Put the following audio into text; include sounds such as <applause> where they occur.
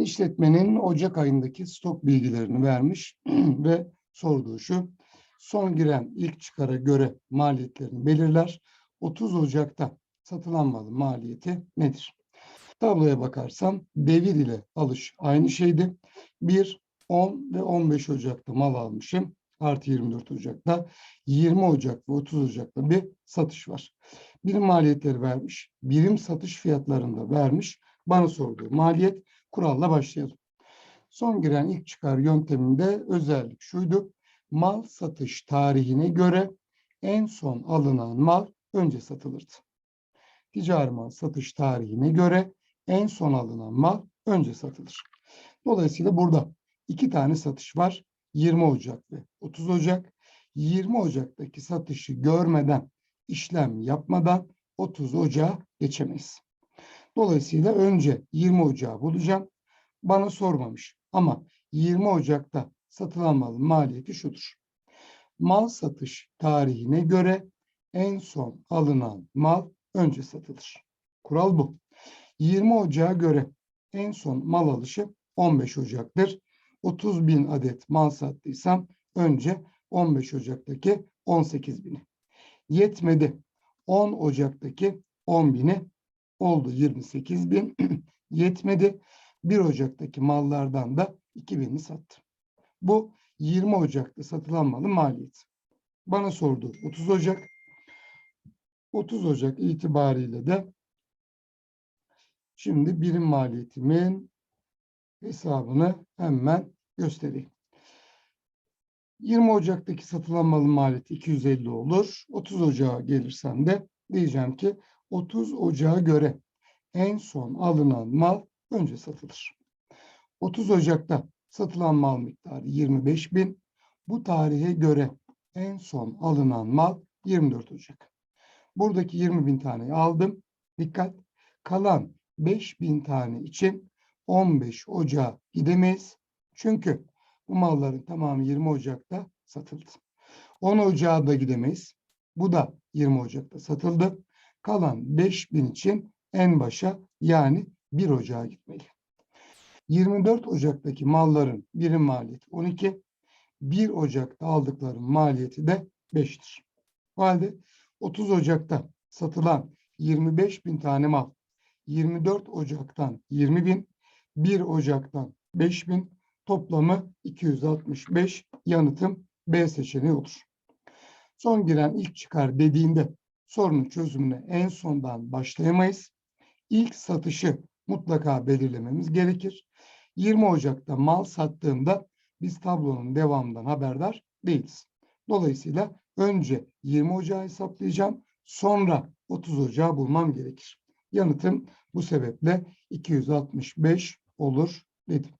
İşletmenin Ocak ayındaki stok bilgilerini vermiş <clears throat> ve sorduğu şu. Son giren ilk çıkara göre maliyetlerini belirler. 30 Ocak'ta satılan malın maliyeti nedir? Tabloya bakarsam devir ile alış aynı şeydi. 1, 10 ve 15 Ocak'ta mal almışım. Artı 24 Ocak'ta. 20 Ocak ve 30 Ocak'ta bir satış var. Birim maliyetleri vermiş. Birim satış fiyatlarında vermiş. Bana sorduğu maliyet kuralla başlayalım. Son giren ilk çıkar yönteminde özellik şuydu. Mal satış tarihine göre en son alınan mal önce satılırdı. Ticari mal satış tarihine göre en son alınan mal önce satılır. Dolayısıyla burada iki tane satış var. 20 Ocak ve 30 Ocak. 20 Ocak'taki satışı görmeden, işlem yapmadan 30 Ocak'a geçemeyiz. Dolayısıyla önce 20 Ocak'ı bulacağım. Bana sormamış ama 20 Ocak'ta satılan malın maliyeti şudur. Mal satış tarihine göre en son alınan mal önce satılır. Kural bu. 20 Ocak'a göre en son mal alışı 15 Ocak'tır. 30 bin adet mal sattıysam önce 15 Ocak'taki 18 bini. Yetmedi. 10 Ocak'taki 10 bini oldu 28 bin. <clears throat> Yetmedi. 1 Ocak'taki mallardan da 2 bini sattım. Bu 20 Ocak'ta satılan malın maliyeti. Bana sordu 30 Ocak. 30 Ocak itibariyle de şimdi birim maliyetimin hesabını hemen göstereyim. 20 Ocak'taki satılan malın maliyeti 250 olur. 30 Ocak'a gelirsem de diyeceğim ki 30 Ocak'a göre en son alınan mal önce satılır. 30 Ocak'ta satılan mal miktarı 25 bin. Bu tarihe göre en son alınan mal 24 Ocak. Buradaki 20 bin taneyi aldım. Dikkat! Kalan 5 bin tane için 15 Ocak'a gidemeyiz. Çünkü bu malların tamamı 20 Ocak'ta satıldı. 10 Ocak'a da gidemeyiz. Bu da 20 Ocak'ta satıldı. Kalan 5 bin için en başa yani 1 Ocak'a gitmeli. 24 Ocak'taki malların birim maliyeti 12. 1 Ocak'ta aldıkları maliyeti de 5'tir. O halde 30 Ocak'ta satılan 25 bin tane mal 24 Ocak'tan 20 bin 1 Ocak'tan 5 bin toplamı 265 yanıtım B seçeneği olur. Son giren ilk çıkar dediğinde sorunun çözümüne en sondan başlayamayız. İlk satışı mutlaka belirlememiz gerekir. 20 Ocak'ta mal sattığımda biz tablonun devamından haberdar değiliz. Dolayısıyla önce 20 Ocağı hesaplayacağım. Sonra 30 Ocağı bulmam gerekir. Yanıtım bu sebeple 265 olur dedim.